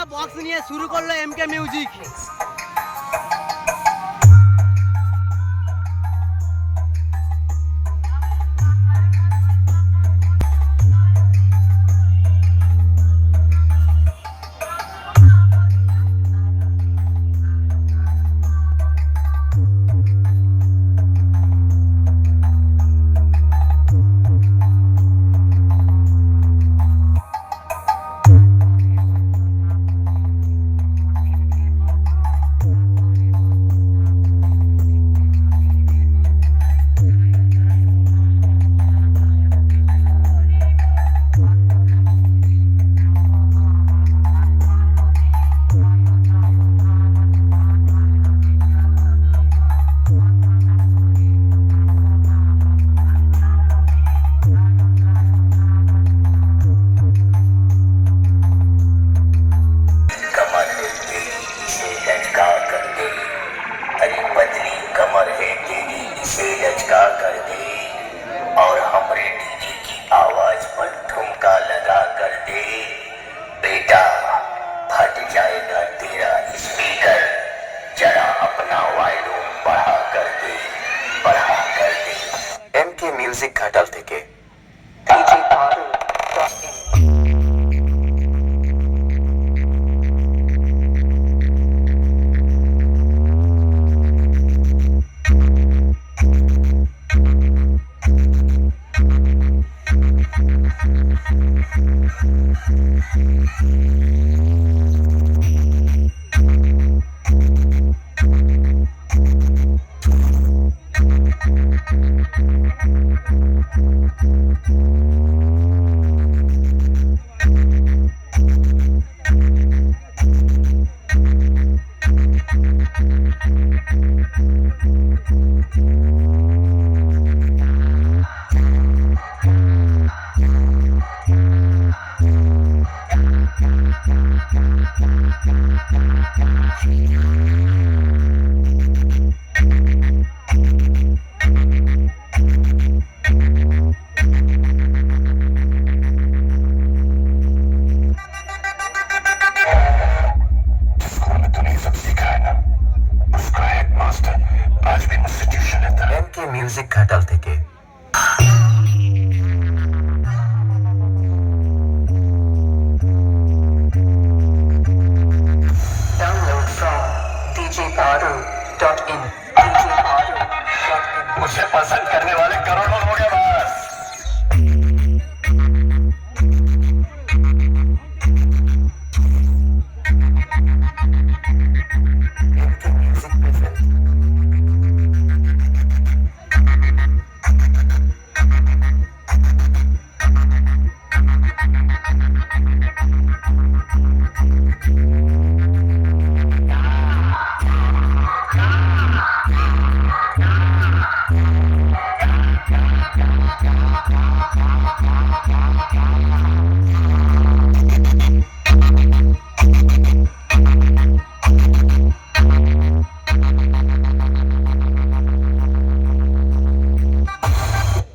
একটা বক্স নিয়ে শুরু করল এমকে মিউজিক तेरी इसे लचका कर दे और हमरे डीजे की आवाज पर ठुमका लगा कर दे बेटा फट जाएगा तेरा स्पीकर जरा अपना वॉल्यूम बढ़ा कर दे बढ़ा कर दे এম কে মিউজিক ঘাটাল থেকে M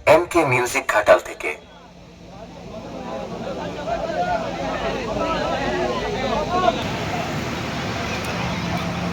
M K music Ghatal থেকে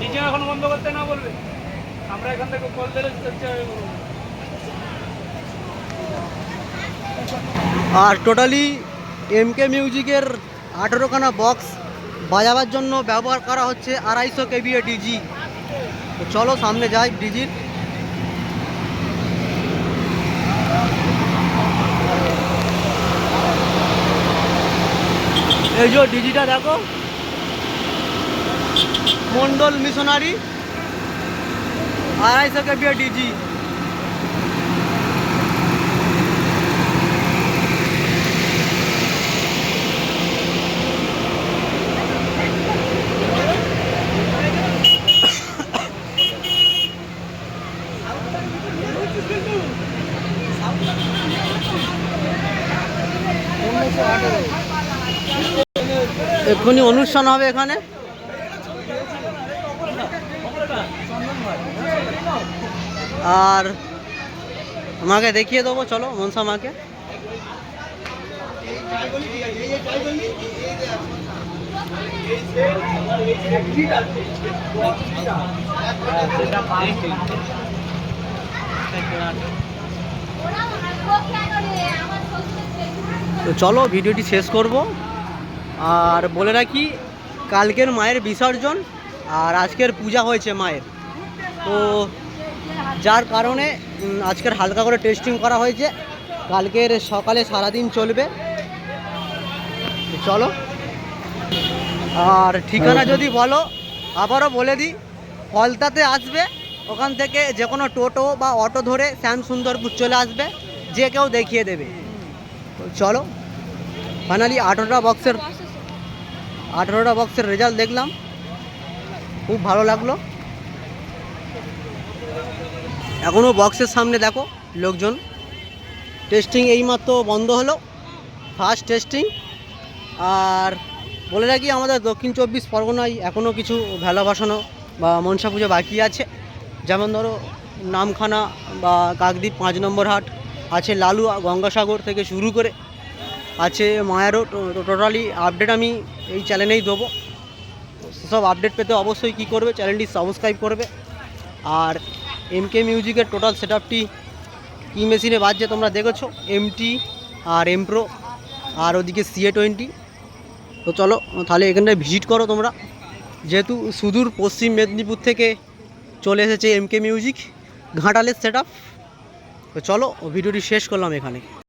নিজে এখন বন্ধ করতে না বলবে। আমরা এখান থেকে কল দিলে আর টোটালি এমকে মিউজিকের আঠেরোখানা বক্স বাজাবার জন্য ব্যবহার করা হচ্ছে আড়াইশো কেবিএ ডিজি চলো সামনে যাই ডিজির এই যে ডিজিটা দেখো। মন্ডল মিশনারি আড়াইশো কেপিয়া ডিজি। এক্ষুনি অনুষ্ঠান হবে এখানে। আর আমাকে দেখিয়ে দেবো, চলো, মনসা মাকে। তো চলো, ভিডিওটি শেষ করব। আর বলে রাখি, কালকের মায়ের বিসর্জন, আর আজকের পূজা হয়েছে মায়ের। তো যার কারণে আজকের হালকা করে টেস্টিং করা হয়েছে। কালকের সকালে সারাদিন চলবে। চলো। আর ঠিকানা যদি বলো, আবারও বলে দিই ফলতাতে আসবে, ওখান থেকে যে কোনো টোটো বা অটো ধরে শ্যাম সুন্দরপুর চলে আসবে, যে কেউ দেখিয়ে দেবে। চলো। ফাইনালি আঠেরোটা বক্সের আঠেরোটা বক্সের রেজাল্ট দেখলাম। খুব ভালো লাগল। এখনও বক্সের সামনে দেখো লোকজন। টেস্টিং এইমাত্র বন্ধ হলো। ফার্স্ট টেস্টিং আর বলে রাখি, আমাদের দক্ষিণ চব্বিশ পরগনায় এখনও কিছু ভেলা বসানো বা মনসা পুজো বাকি আছে। যেমন ধরো, নামখানা বা কাকদ্বীপ পাঁচ নম্বর হাট আছে, লালু গঙ্গাসাগর থেকে শুরু করে আছে মায়েরও টোটালি আপডেট আমি এই চ্যানেলেই দেবো। সব আপডেট পেতে অবশ্যই কী করবে? চ্যানেলটি সাবস্ক্রাইব করবে। আর এমকে মিউজিকের টোটাল সেট আপটি কি মেশিনে বাজছে তোমরা দেখেছ? এমটি আর এমপ্রো আর ওদিকে সিএ টোয়েন্টি তো চলো, তাহলে এখানটায় ভিজিট করো তোমরা। যেহেতু সুদূর পশ্চিম মেদিনীপুর থেকে চলে এসেছে এম কে মিউজিক ঘাটালের সেট তো চলো ভিডিওটি শেষ করলাম এখানে।